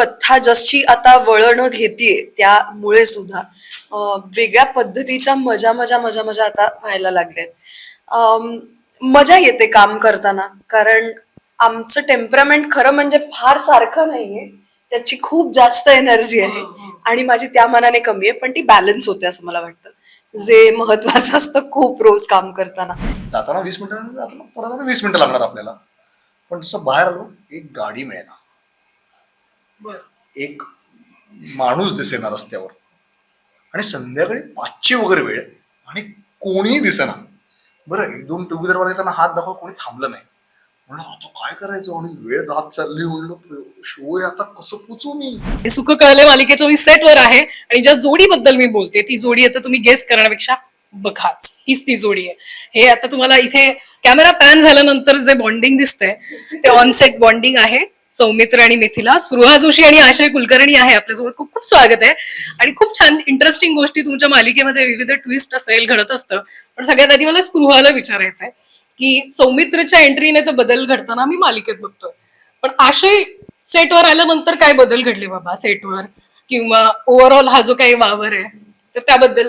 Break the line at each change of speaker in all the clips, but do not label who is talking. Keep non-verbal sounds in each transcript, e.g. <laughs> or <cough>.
कथा जशी आता वळण घेतीये त्यामुळे सुद्धा वेगळ्या पद्धतीच्या मजा मजा मजा मजा आता व्हायला लागल्यात. मजा येते काम करताना कारण आमचं टेम्परामेंट खरं म्हणजे फार सारखं नाहीये त्याची खूप जास्त एनर्जी आहे. आणि माझी त्या मनाने कमी आहे पण ती बॅलन्स होते असं मला वाटतं. जे महत्वाचं असतं खूप रोज काम करताना.
जाताना वीस मिनिटं जाताना परत वीस मिनिटं लागणार आपल्याला. पण जसं बाहेर आलो एक गाडी मिळेना. एक माणूस दिसेना रस्त्यावर. आणि संध्याकाळी पाचशे वगैरे वेळ आणि कोणीही दिसेना. बरं एक दोन टू व्हीलरवाले त्यांना हात दाखवा कोणी थांबलं नाही. म्हणलं आता काय करायचं? आणि वेळ जात चालली. म्हणलं शो आता कसं पोचू मी?
हे सुख कळले मालिकेच्या मी सेटवर आहे. आणि ज्या जोडीबद्दल मी बोलते ती जोडी आता तुम्ही गेस करण्यापेक्षा बघाच. हीच ती जोडी आहे. हे आता तुम्हाला इथे कॅमेरा पॅन झाल्यानंतर जे बॉन्डिंग दिसतंय ते ऑनसेट बॉन्डिंग आहे. सौमित्र आणि मिथिला स्पृहा जोशी आणि आशय कुलकर्णी आहे आपल्यासोबत. खूप खूप स्वागत आहे. आणि खूप छान इंटरेस्टिंग गोष्टी तुमच्या मालिकेमध्ये विविध ट्विस्ट असेल घडत असतं. पण सगळ्यात आधी मला स्पृहाला विचारायचं आहे की सौमित्रच्या एंट्रीने तर बदल घडताना मी मालिकेत बघतोय. पण आशय सेटवर आल्यानंतर काय बदल घडले बाबा सेटवर किंवा ओव्हरऑल हा जो काही वावर आहे तर त्याबद्दल?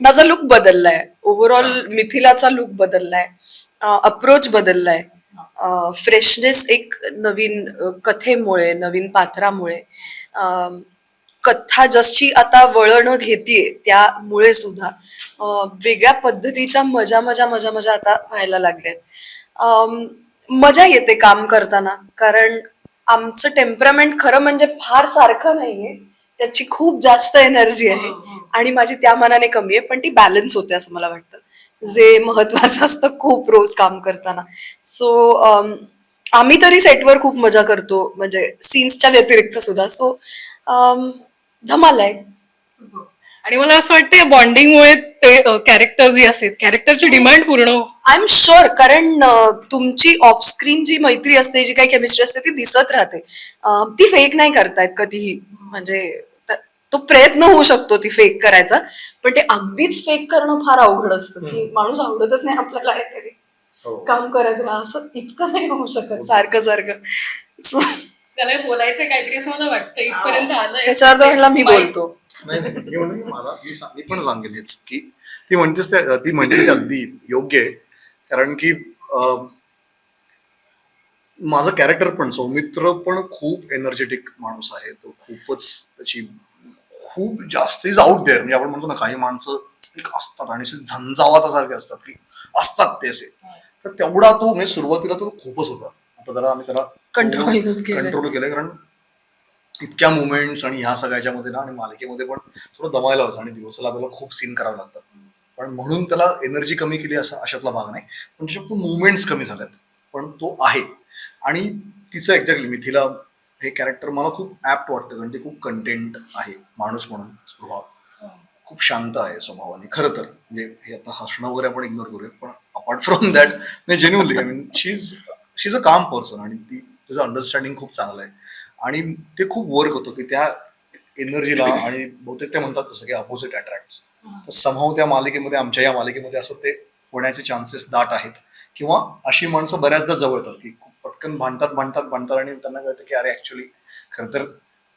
माझा लुक बदललाय. ओव्हरऑल मिथिलाचा लुक बदललाय. अप्रोच बदललाय. फ्रेशनेस एक नवीन कथेमुळे नवीन पात्रामुळे. कथा जशी आता वळण घेतीये त्यामुळे सुद्धा वेगळ्या पद्धतीच्या मजा मजा मजा मजा आता व्हायला लागल्यात. मजा येते काम करताना कारण आमचं टेम्परामेंट खरं म्हणजे फार सारखं नाहीये. त्याची खूप जास्त एनर्जी आहे. आणि माझी त्या मनाने कमी आहे पण ती बॅलन्स होते असं मला वाटतं. जे महत्वाचं असतं खूप रोज काम करताना. सो आम्ही तरी सेटवर खूप मजा करतो म्हणजे सीन्सच्या व्यतिरिक्त सुद्धा. सो धमाल आहे.
आणि मला असं वाटतं बॉन्डिंगमुळे ते कॅरेक्टर जे असतात कॅरेक्टरची डिमांड पूर्ण
आय एम शुअर कारण तुमची ऑफस्क्रीन जी मैत्री असते जी काही केमिस्ट्री असते ती दिसत राहते. ती फेक नाही करतायत कधीही. म्हणजे त- प्रयत्न होऊ शकतो ती फेक करायचा. पण ते अगदीच फेक करणं फार अवघड असतं. की माणूस आवडतच नाही आपल्याला काहीतरी
हो.
काम करत राहा. असं इतकं नाही होऊ शकत. सारखं सारखं. So,
त्याला बोलायचं काहीतरी असं मला वाटतं इथपर्यंत आलंय.
त्याच्यावर मी बोलतो.
नाही मला मी पण सांगेन हेच की ती म्हणतेस ते ती म्हणते ते अगदी योग्य आहे. कारण की माझं कॅरेक्टर पण सौमित्र पण खूप एनर्जेटिक माणूस आहे. तो खूपच त्याची खूप जास्त इज आउट देअर म्हणजे आपण म्हणतो ना काही माणसं एक असतात आणि झंझावातासारखे असतात की असतात ते असे. तर तेवढा तो म्हणजे सुरुवातीला तो खूपच होता. आता जरा आम्ही त्याला
केलंय.
कंट्रोल केलंय कारण इतक्या मुवमेंट्स आणि ह्या सगळ्याच्या मध्ये ना आणि मालिकेमध्ये पण थोडं दमायला व्हायचं आणि दिवसाला आपल्याला खूप सीन करावं लागतात. पण म्हणून त्याला एनर्जी कमी केली असं अशातला भाग नाही. पण त्याच्यात मुवमेंट्स कमी झाल्यात. पण तो आहे. आणि तिचं एक्झॅक्टली मिथिला हे कॅरेक्टर मला खूप ऍप्ट वाटतं कारण ते खूप कंटेंट आहे माणूस म्हणून स्वभाव. खूप शांत आहे स्वभावाने खरं तर. म्हणजे हे आता हसणं वगैरे आपण इग्नोर करूयात पण अपार्ट फ्रॉम दॅट नाही genuinely I mean she is she is a calm person आणि ती त्याचं अंडरस्टँडिंग खूप चांगलं आहे. आणि ते खूप वर्क होतं की त्या एनर्जीला आणि बहुतेक ते म्हणतात तसं की अपोजिट अट्रॅक्ट तर समहाव त्या मालिकेमध्ये आमच्या या मालिकेमध्ये असं ते होण्याचे चान्सेस दाट आहेत. किंवा अशी माणसं बऱ्याचदा जवळतात की पटकन भांडतात भांडतात भांडतात आणि त्यांना कळतं की अरे ऍक्च्युली खरं तर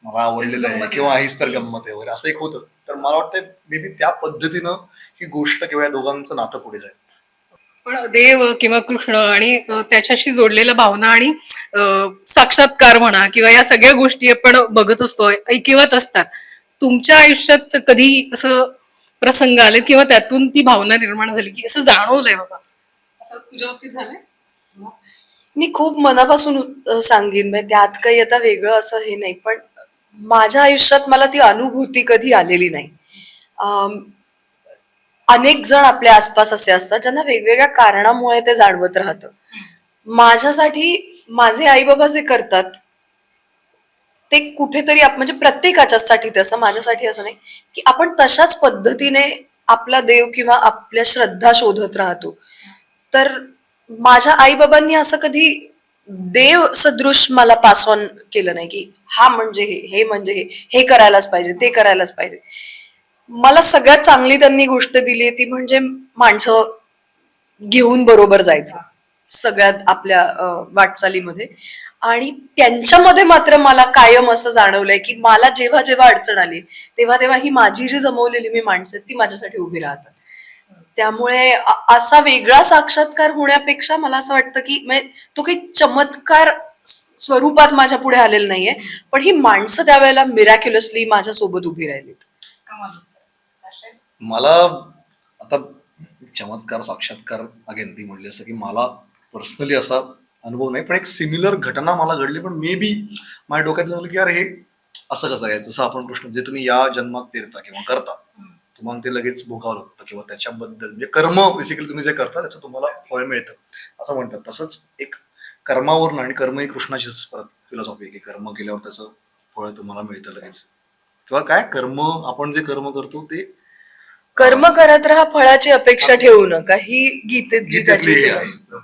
मला आवडलेलं आहे किंवा हीच तर गंमत आहे वगैरे असं एक होतं. तर मला वाटतं मे बी त्या पद्धतीनं ही गोष्ट किंवा या दोघांचं नातं पुढे जाईल.
पण देव किंवा कृष्ण आणि त्याच्याशी जोडलेल्या भावना आणि साक्षात्कार म्हणा किंवा या सगळ्या गोष्टी आपण बघत असतो ऐकिवत असतात. तुमच्या आयुष्यात कधी असं प्रसंग आले किंवा त्यातून ती भावना निर्माण झाली की असं जाणवलंय बाबा? असं तुझ्या बाबतीत झालंय?
मी खूप मनापासून अ, सांगेन म्हणजे त्यात काही आता वेगळं असं हे नाही पण माझ्या आयुष्यात मला ती अनुभूती कधी आलेली नाही. अनेक जण आपल्या आसपास असे असतात ज्यांना वेगवेगळ्या कारणामुळे ते जाणवत राहतं. माझ्यासाठी माझे आई बाबा जे करतात ते कुठेतरी आप- म्हणजे प्रत्येकाच्यासाठी तसं माझ्यासाठी असं नाही की आपण तशाच पद्धतीने आपला देव किंवा आपल्या श्रद्धा शोधत राहतो. तर माझ्या आई बाबांनी असं कधी देव सदृश मला पास ऑन केलं नाही की हा म्हणजे हे हे म्हणजे हे हे करायलाच पाहिजे ते करायलाच पाहिजे. मला सगळ्यात चांगली त्यांनी गोष्ट दिली ती म्हणजे माणसं घेऊन बरोबर जायचं सगळ्यात आपल्या वाटचालीमध्ये. आणि त्यांच्यामध्ये मात्र मला कायम असं जाणवलंय की मला जेव्हा जेव्हा अडचण आली तेव्हा तेव्हा ही माझी जी जमवलेली मी माणसं ती माझ्यासाठी उभी राहतात. त्यामुळे असा वेगळा साक्षात्कार होण्यापेक्षा मला असं वाटतं की म्हणजे तो काही चमत्कार स्वरूपात माझ्या पुढे आलेला नाहीये. पण ही माणसं त्यावेळेला मिरॅक्युलसली माझ्या सोबत उभी राहिलीत.
मला आता चमत्कार साक्षात्कार अगेन ती म्हणली असं की मला पर्सनली असा अनुभव नाही पण एक सिमिलर घटना मला घडली पण मे बी माझ्या डोक्यात झालं की यार हे असं कसं आहे? जसं आपण कृष्ण जे तुम्ही या जन्मात पेरता किंवा करता तुम्हाला ते लगेच भोगावं लागतं किंवा त्याच्याबद्दल. म्हणजे कर्म बेसिकली तुम्ही जे करता त्याचं तुम्हाला फळ मिळतं असं म्हणतात. तसंच एक कर्मावरून आणि कर्म ही कृष्णाचीच परत फिलॉसॉफी आहे की कर्म केल्यावर त्याचं फळ तुम्हाला मिळतं लगेच. किंवा काय? कर्म आपण जे कर्म करतो ते
कर्म करत राहा फळाची अपेक्षा ठेवू नका. ही गीतेतली.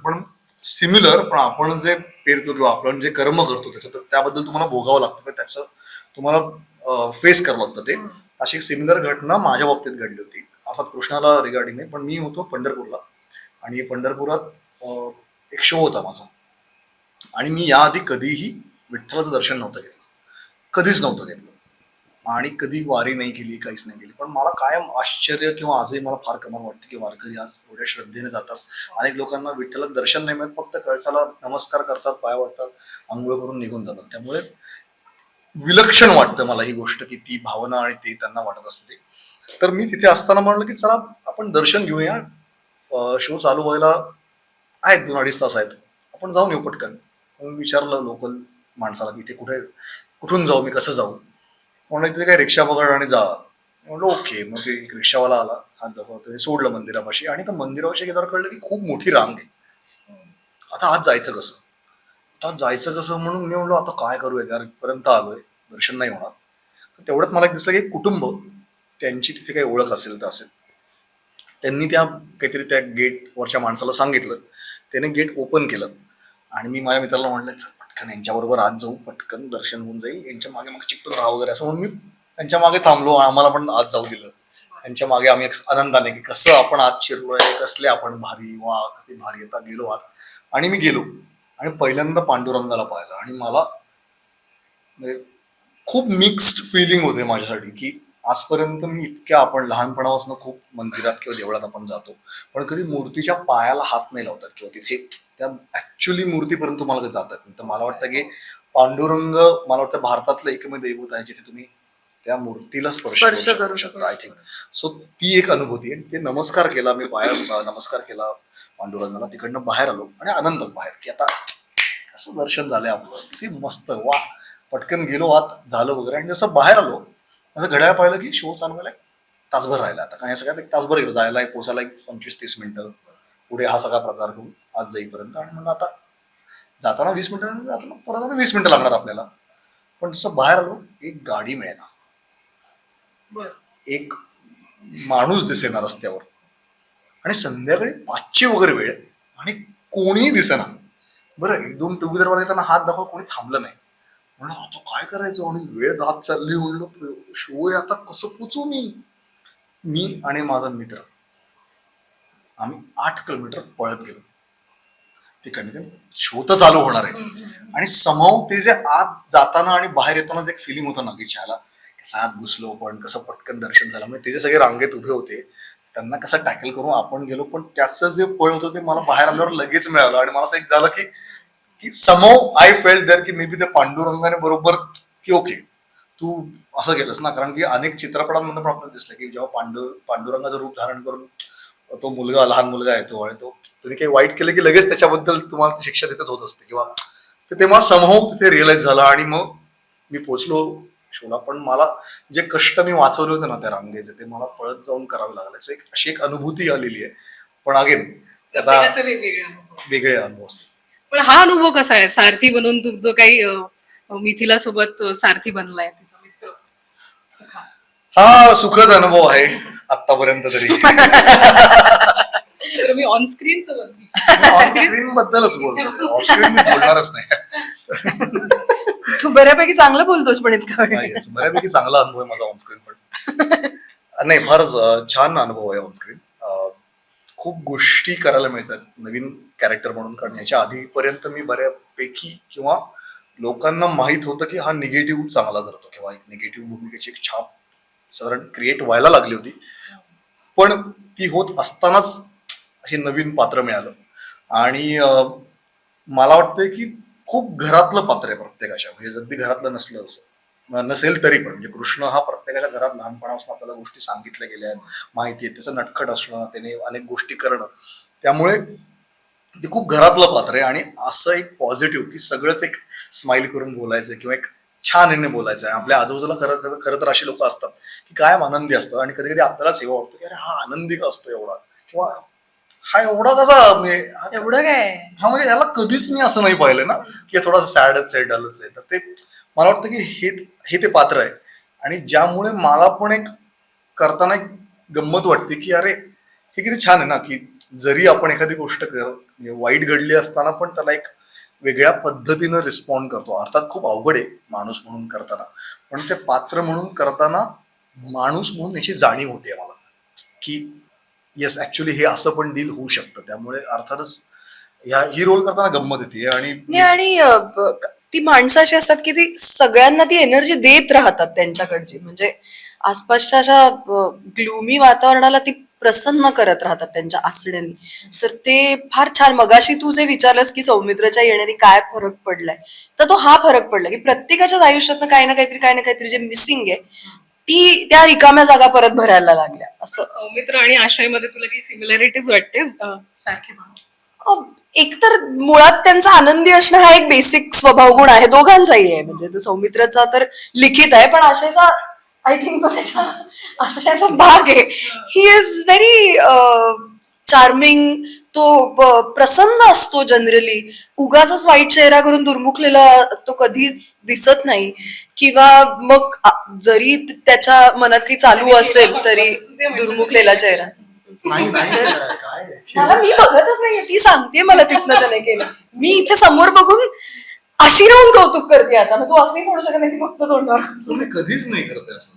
पण सिमिलर पण आपण जे पेरतो किंवा आपण जे कर्म करतो त्याचं त्याबद्दल तुम्हाला भोगावं लागतं. त्याचं तुम्हाला फेस करावं लागतं ते. अशी सिमिलर घटना माझ्या बाबतीत घडली होती. अर्थात कृष्णाला रिगार्डिंग नाही पण मी होतो पंढरपूरला. आणि पंढरपुरात एक शो होता माझा. आणि मी याआधी कधीही विठ्ठलाचं दर्शन नव्हतं घेतलं. कधीच नव्हतं घेतलं. आणि कधी वारी नाही केली काहीच नाही केली पण मला कायम आश्चर्य किंवा आजही मला फार कमाल वाटते की वारकरी आज एवढ्या श्रद्धेने जातात. अनेक लोकांना विठ्ठलाचं दर्शन नाही मिळत फक्त कळसाला नमस्कार करतात पाय वाटतात आंघोळ करून निघून जातात. त्यामुळे विलक्षण वाटतं मला ही गोष्ट की ती भावना आणि ते त्यांना वाटत असते. तर मी तिथे असताना म्हणलं की चला आपण दर्शन घेऊया. शो चालू व्हायला आहेत दोन अडीच तास आहेत. आपण जाऊन येऊ पटकन. मी विचारलं लोकल माणसाला की इथे कुठे कुठून जाऊ मी कसं जाऊ? म्हणलं तिथे काय रिक्षा पकड आणि जा. म्हणलं ओके. मग ते एक रिक्षावाला आला हात दाखवतो सोडलं मंदिरापाशी. आणि त्या मंदिरापाशी गेल्यावर कळलं की खूप मोठी रांग आहे. आता आज जायचं कसं? आता जायचं कसं म्हणून मी म्हणलो आता काय करूया? पर्यंत आलोय. दर्शन नाही होणार. तेवढंच मला एक दिसलं की एक कुटुंब त्यांची तिथे काही ओळख असेल तर असेल. त्यांनी त्या काहीतरी त्या गेटवरच्या माणसाला सांगितलं. त्याने गेट ओपन केलं. आणि मी माझ्या मित्राला म्हणलं चल पटकन यांच्याबरोबर आत जाऊ. पटकन दर्शन होऊन जाईल. यांच्या मागे मग चिकटून राहा वगैरे. असं म्हणून मी त्यांच्या मागे थांबलो. आम्हाला पण आत जाऊ दिलं. त्यांच्या मागे आम्ही एक आनंदाने की कसं आपण आत शिरलोय कसले आपण भारी वा किती भारी आता गेलो आत आणि मी गेलो. आणि पहिल्यांदा पांडुरंगाला पाहिलं आणि मला म्हणजे खूप मिक्स्ड फिलिंग होते माझ्यासाठी की आजपर्यंत मी इतक्या आपण लहानपणापासून खूप मंदिरात किंवा देवळात आपण जातो पण कधी मूर्तीच्या पायाला हात नाही लावतात किंवा तिथे त्या ऍक्च्युली मूर्तीपर्यंत तुम्हाला कधी जातात तर मला वाटतं की पांडुरंग मला वाटतं भारतातलं एकमेव दैवत आहे जिथे तुम्ही त्या मूर्तीला स्पर्श करू शकता आय थिंक सो ती एक अनुभूती आहे. ते नमस्कार केला मी पाया नमस्कार केला पांडुरंगाला तिकडनं बाहेर आलो आणि आनंद बाहेर. की आता कसं दर्शन झालंय आपलं. किती मस्त. वा. पटकन गेलो आत झालं वगैरे. आणि जसं बाहेर आलो असं घड्याळ पाहिलं की शो चालू व्हायला एक तासभर राहिला आता. काय सगळ्यात एक तासभर गेलो. जायला एक पोचायला एक पंचवीस तीस मिनिटं. पुढे हा सगळा प्रकार करून आज जाईपर्यंत. आणि म्हणलं आता जाताना वीस मिनिटं जाताना परत वीस मिनिटं लागणार आपल्याला. पण जसं बाहेर आलो एक गाडी मिळेना. एक माणूस दिसेना रस्त्यावर. आणि संध्याकाळी पाचशे वगैरे वेळ आणि कोणीही दिसेना. बरं एक दोन टू व्हीलरवाले येताना हात दाखवा कोणी थांबलं नाही. म्हणलं आता काय करायचं? आणि वेळ जात चालली. म्हणलं शो आता कसं पोचू मी? मी आणि माझा मित्र आम्ही आठ किलोमीटर पळत गेलो. ते कमी शो तर चालू होणार आहे. आणि समव ते जे आत जाताना आणि बाहेर येताना जे एक फिलिंग होतं ना की छाला कसं आत घुसलो पण कसं पटकन दर्शन झालं. म्हणजे ते जे सगळे रांगेत उभे होते त्यांना कसं टॅकल करू आपण गेलो पण त्याचं जे पळ होतं ते मला बाहेर आल्यावर लगेच मिळालं. आणि मला असं एक झालं की की समव आय फेल्ट दर की मे बी त्या पांडुरंगाने बरोबर की ओके तू असं केलंस ना. कारण की अनेक चित्रपटांमध्ये पण आपल्याला दिसलं की जेव्हा पांडु पांडुरंगाचं रूप धारण करून तो मुलगा लहान मुलगा येतो आणि तो तुम्ही काही वाईट केलं की लगेच त्याच्याबद्दल तुम्हाला ती शिक्षा तिथेच होत असते. किंवा तर तेव्हा समूह तिथे रिअलाइज झाला आणि मग मी पोचलो शोला पण मला जे कष्ट मी वाचवले होते ना त्या रांगेचे ते मला पळत जाऊन करावे लागले. सो एक अशी एक अनुभूती आलेली आहे. पण अगेन आता. वेगळे अनुभव असतात.
पण हा अनुभव कसा आहे? सारथी बनून तू जो काही मिथिला सोबत सारथी बनलाय तिचा मित्र.
हा सुखद अनुभव आहे. आतापर्यंत तरी. <laughs>
ऑन स्क्रीन
बद्दलच बोलतो ऑफस्क्रीन मी बोलणारच नाही. <laughs>
तू बऱ्यापैकी चांगलं बोलतोस पण इतका वेळ
नाही, yes. बऱ्यापैकी चांगला अनुभव आहे माझा ऑनस्क्रीन पण. नाही फारच अं, छान अनुभव आहे ऑनस्क्रीन खूप गोष्टी करायला मिळतात नवीन कॅरेक्टर म्हणून कारण याच्या आधीपर्यंत मी बऱ्यापैकी किंवा लोकांना माहीत होतं की हा निगेटिव्ह चांगला करतो किंवा एक निगेटिव्ह भूमिकेची एक छाप साधारण क्रिएट व्हायला लागली होती. पण ती होत असतानाच हे नवीन पात्र मिळालं. आणि अं, मला वाटतंय की खूप घरातलं पात्र आहे प्रत्येकाच्या. म्हणजे जगदी घरातलं नसलं असं नसेल तरी पण म्हणजे कृष्ण हा प्रत्येकाच्या घरात लहानपणापासून आपल्याला गोष्टी सांगितल्या गेल्या आहेत माहिती आहे त्याचं नटखट असणं त्याने अनेक गोष्टी करणं. त्यामुळे ते खूप घरातलं पात्र आहे आणि असं एक पॉझिटिव्ह की सगळंच एक स्माइल करून बोलायचं किंवा एक छान याने बोलायचं आणि आपल्या आजूबाजूला खरं खरं खरं तर अशी लोक असतात की कायम आनंदी असतात आणि कधी कधी आपल्यालाच हेवा वाटतो की अरे हा आनंदी का असतो एवढा? किंवा हा एवढा कसा म्हणजे
एवढं काय?
हा म्हणजे याला कधीच मी असं नाही पाहिलं ना. की थोडासा सॅडच आहे डलच आहे. तर ते मला वाटतं की हे हे ते पात्र आहे. आणि ज्यामुळे मला पण एक करताना एक गंमत वाटते की अरे हे किती छान आहे ना की जरी आपण एखादी गोष्ट कर म्हणजे वाईट घडली असताना पण त्याला एक वेगळ्या पद्धतीनं रिस्पॉन्ड करतो. अर्थात खूप अवघड आहे माणूस म्हणून करताना. पण ते पात्र म्हणून करताना माणूस म्हणून याची जाणीव होते मला की येस ॲक्च्युली हे असं पण डील होऊ शकतं. त्यामुळे अर्थातच ह्या ही रोल करताना गंमत येते आणि
नाही, आणि अ, ब- क- ती माणसं अशी असतात की ती सगळ्यांना ती एनर्जी देत राहतात त्यांच्याकडची. म्हणजे आसपासच्या अशा ग्लुमी वातावरणाला ती प्रसन्न करत राहतात त्यांच्या आसड्यांनी तर ते फार छान. मगाशी तू जे विचारलंस की सौमित्रच्या येण्याने काय फरक पडलाय तर तो हा फरक पडला की प्रत्येकाच्याच आयुष्यातनं काही ना काहीतरी काही ना काहीतरी जे मिसिंग आहे ती त्या रिकाम्या जागा परत भरायला लागल्या. असं.
सौमित्र आणि आशयमध्ये तुला काही सिमिलॅरिटीज वाटते अं, सारखी
एकतर मुळात त्यांचा आनंदी असणं हा एक बेसिक स्वभाव गुण आहे दोघांचाही आहे. म्हणजे तो सौमित्रचा तर लिखित आहे पण आशयचा आय थिंक तो त्याच्या <laughs> असण्याचा भाग आहे. ही इज व्हेरी चार्मिंग तो प्रसन्न असतो जनरली उगाच वाईट चेहरा करून दुर्मुखलेला तो कधीच दिसत नाही. किंवा मग जरी त्याच्या मनात काही चालू असेल तरी दुर्मुखलेला चेहरा.
नाही नाही. काय?
मला मी बघतच नाहीये ती सांगते मला तिथनं त्याने केलं. मी इथे समोर बघून अशी राहून कौतुक करते आता. मग तू असंही म्हणू शकत नाही ती फक्त तोंडावर
तुम्ही कधीच नाही करत असं.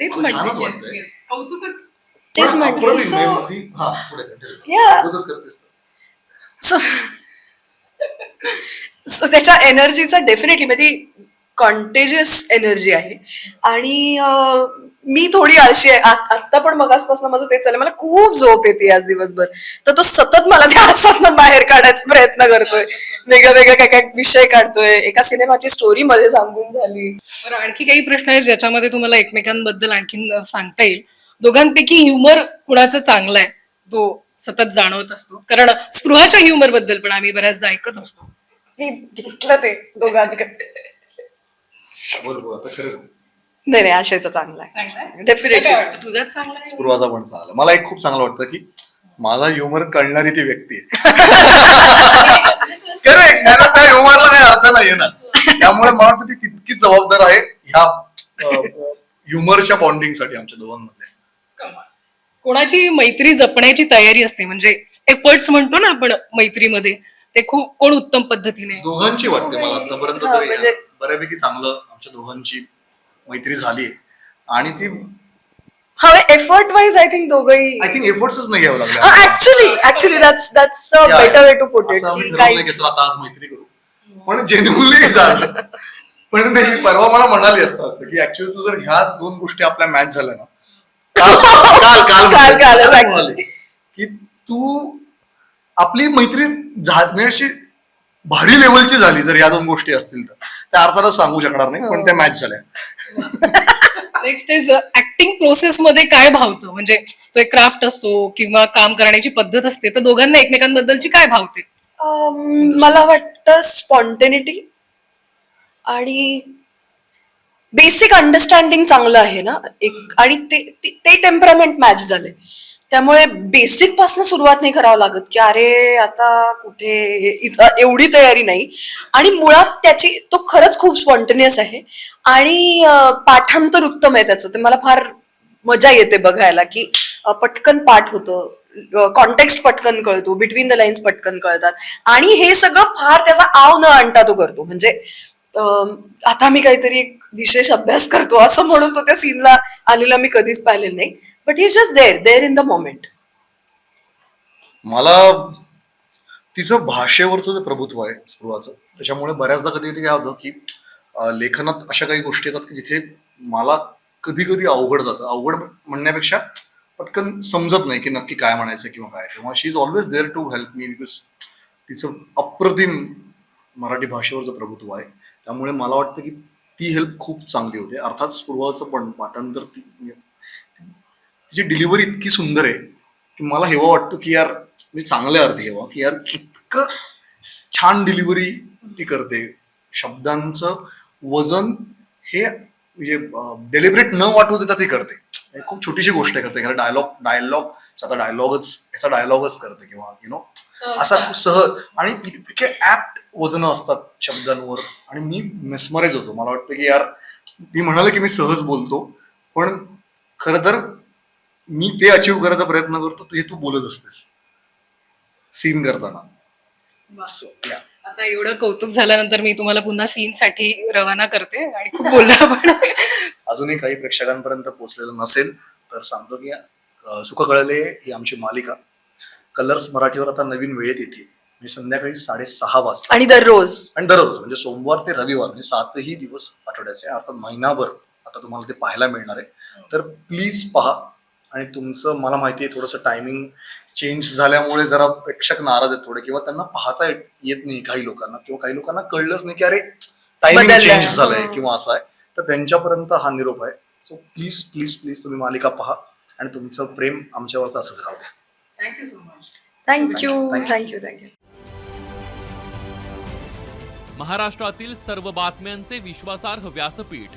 तेच
मला
म्हणते
वाटतंय.
कौतुकच.
तेच
पण
म्हणते.
अप्रतिम
So-
आहे मधी- हा, पुढे continue.
Yeah.
उगाचच करतेस तर.
सो त्याच्या एनर्जीचा डेफिनेटली म्हणजे कॉन्टेजियस एनर्जी आहे. आणि अं, मी थोडी आळशी आहे. आ- आत्ता पण मगासपासून माझं तेच चाललंय मला खूप झोप येते आज दिवसभर. तर तो सतत मला त्या आसातनं बाहेर काढायचा प्रयत्न करतोय. वेगळं वेगळं काय काय विषय काढतोय. एका सिनेमाची स्टोरी मध्ये सांगून झाली.
बरं आणखी काही प्रश्न आहेत ज्याच्यामध्ये तुम्हाला एकमेकांबद्दल आणखीन अं, सांगता येईल. दोघांपैकी ह्युमर कुणाचं चांगलं आहे तो सतत जाणवत असतो. कारण स्पृहाच्या ह्युमरबद्दल पण आम्ही बऱ्याचदा ऐकत असतो.
मी घेतलं ते दोघांकडे.
बोल बोल आता खरं
नाही नाही आशयचा चांगला आहे.
चांगला आहे?
Definitely.
तुला काय वाटतं? तुझाच चांगला आहे?
पूर्वाचा पण चांगला. मला एक खूप चांगलं वाटतं की माझा ह्युमर कळणारी ती व्यक्ती आहे. <laughs> करेक्ट नाही त्या ह्युमरला काही अर्थ नाहीये ना. त्यामुळे मला वाटतं ती तितकीच जबाबदार आहे ह्या ह्युमरच्या बॉन्डिंगसाठी आमच्या दोघांमध्ये
कमाल. कोणाची मैत्री जपण्याची तयारी असते? म्हणजे एफर्ट्स म्हणतो ना आपण मैत्रीमध्ये ते खूप कोण उत्तम पद्धतीने?
दोघांची वाटते मला आतापर्यंत
हा,
तरी
म्हणजे-
बऱ्यापैकी चांगलं आमच्या दोघांची मैत्री झाली. आणि ती
हा एफर्ट वाईज आय थिंक दोघंही
आय थिंक एफर्ट्सच नाही घ्यावं लागलं.
Actually actually that's that's a better way to put
असं आम्ही
इट
ठरवलं नाही की चला आता आज मैत्री करू. पण जेन्युनली झालं. पण ते परवा मला म्हणाली असतं असं की ऍक्च्युली तू जर ह्या दोन गोष्टी आपल्या मॅच झाल्या ना काल काल काल
काल-.
म्हणाली. की तू आपली मैत्री म्हणजे अशी भारी लेवलची झाली जर या दोन गोष्टी असतील तर. त्या अर्थातच सांगू शकणार नाही पण त्या मॅच झाल्या.
नेक्स्ट इज ऍक्टिंग प्रोसेस मध्ये काय भावतं? म्हणजे तो एक क्राफ्ट असतो किंवा काम करण्याची पद्धत असते तर दोघांना एकमेकांबद्दलची काय भावते?
मला वाटतं स्पॉन्टेनिटी आणि बेसिक अंडरस्टँडिंग चांगलं आहे ना? एक आणि ते ते- ते टेम्परामेंट मॅच झाले त्यामुळे बेसिकपासून सुरुवात नाही करावं लागत की अरे आता कुठे इथं एवढी तयारी नाही. आणि मुळात त्याची तो खरंच खूप स्पॉन्टेनियस आहे. आणि पाठांतर उत्तम आहे त्याचं. ते मला फार मजा येते बघायला की पटकन पाठ होतं. कॉन्टेक्स्ट पटकन कळतो. बिटवीन द लाईन्स पटकन कळतात. आणि हे सगळं फार त्याचा आव न आणता तो करतो. म्हणजे आता मी काहीतरी एक विशेष अभ्यास करतो असं म्हणून तो त्या सीनला आलेला मी कधीच पाहिलेलं नाही. But is just there there in the moment
मला तिचं भाषेवरचं जे प्रभुत्व आहे स्पृहाचं त्याच्यामुळे बऱ्याचदा कधी कधी काय होतं की लेखनात अशा काही गोष्टी येतात की जिथे मला कधी कधी अवघड जातं. अवघड म्हणण्यापेक्षा पटकन समजत नाही की नक्की काय म्हणायचं किंवा काय. तेव्हा she is always there to help me because तिचं अप्रतिम मराठी भाषेवरचं प्रभुत्व आहे. त्यामुळे मला वाटतं की ती हेल्प खूप चांगली होते. अर्थात स्पृहाचं पण पाठांतर ती तिची डिलिव्हरी इतकी सुंदर आहे की मला हेवा वाटतो की यार मी चांगल्या अर्थी हेवा की यार इतकं छान डिलिव्हरी ती करते. शब्दांचं वजन हे म्हणजे डेलिबरेट न वाटू देता ती करते. खूप छोटीशी गोष्ट आहे करते कारण डायलॉग डायलॉग आता डायलॉगच याचा डायलॉगच करते किंवा यु नो असा खूप सहज आणि इतके ऍप्ट वजनं असतात शब्दांवर आणि मी मिसमरेज होतो. मला वाटतं की यार ती म्हणाले की मी सहज बोलतो पण खरं तर मी ते अचीव करायचा प्रयत्न करतो तू हे तू बोलत असतेस. सीन करताना.
आता एवढं कौतुक झाल्यानंतर मी तुम्हाला पुन्हा सीन साठी रवाना करते आणि खूप बोलला आपण
अजूनही काही प्रेक्षकांपर्यंत पोहोचलेलं नसेल तर सांगतो की सुख कळले ही आमची मालिका. कलर्स मराठीवर आता नवीन वेळेत येते. म्हणजे संध्याकाळी साडेसहा वाजता.
आणि दररोज.
आणि दररोज म्हणजे सोमवार ते रविवार म्हणजे सातही दिवस आठवड्याचे अर्थात महिनाभर आता तुम्हाला ते पाहायला मिळणार आहे. तर प्लीज पहा आणि तुमचं मला माहिती आहे थोडंसं टायमिंग चेंज झाल्यामुळे जरा प्रेक्षक नाराज आहेत थोडे किंवा त्यांना पाहता येत येत नाही काही लोकांना किंवा काही लोकांना कळलंच नाही की अरे टायमिंग. चेंज झालंय
हं.
किंवा असं आहे. तर त्यांच्यापर्यंत हा निरोप आहे. सो प्लीज प्लीज प्लीज तुम्ही मालिका पहा आणि तुमचं प्रेम आमच्यावरचं असंच राहू द्या
thank you so much
thank you. Thank you thank you
महाराष्ट्रातील सर्व बातम्यांचे विश्वासार्ह व्यासपीठ.